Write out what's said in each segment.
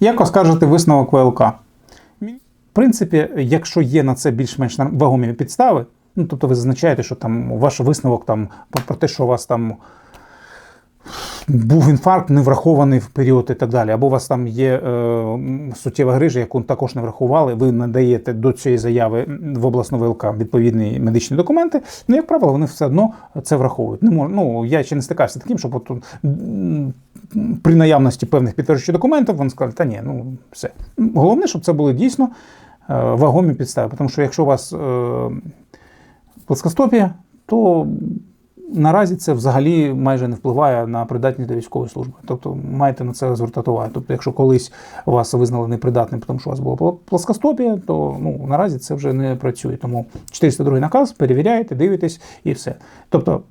Як оскаржити висновок ВЛК? В принципі, якщо є на це більш-менш вагомі підстави, ну тобто ви зазначаєте, що там ваш висновок там про- те, що у вас там був інфаркт, не врахований в період і так далі, або у вас там є е, суттєва грижа, яку також не врахували, ви надаєте до цієї заяви в обласну ВЛК відповідні медичні документи. Ну, як правило, вони все одно це враховують. Не мож, ну, я ще не стикався таким, щоб от, при наявності певних підтверджуючих документів вони сказали, та ні, ну все. Головне, щоб це були дійсно е, вагомі підстави. Тому що якщо у вас е, плоскостопія, то наразі це взагалі майже не впливає на придатність до військової служби. Тобто маєте на це звертати увагу. Тобто, якщо колись вас визнали непридатним, тому що у вас була пл- плоскостопія, то ну, наразі це вже не працює. Тому 402 наказ, перевіряєте, дивитесь і все. Тобто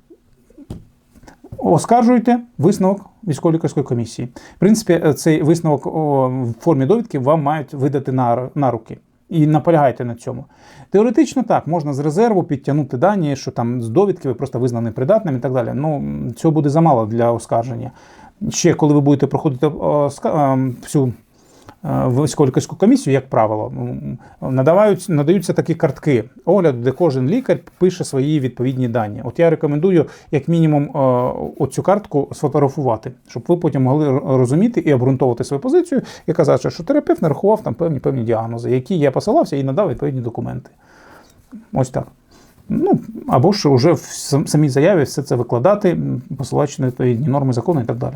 оскаржуйте висновок військово-лікарської комісії. В принципі, е, цей висновок в формі довідки вам мають видати на руки. І наполягайте на цьому. Теоретично так, можна з резерву підтягнути дані, що там з довідки ви просто визнані придатним і так далі. Ну, цього буде замало для оскарження. Ще коли ви будете проходити оска- ем, всю е, військово-лікарську комісію, як правило, надавають, надаються такі картки огляду, де кожен лікар пише свої відповідні дані. От я рекомендую, як мінімум, е, оцю картку сфотографувати, щоб ви потім могли розуміти і обґрунтовувати свою позицію і казати, що терапевт нарахував там певні певні діагнози, які я посилався і надав відповідні документи. Ось так. Ну, або ж вже в самій заяві все це викладати, посилаючи на відповідні норми закону і так далі.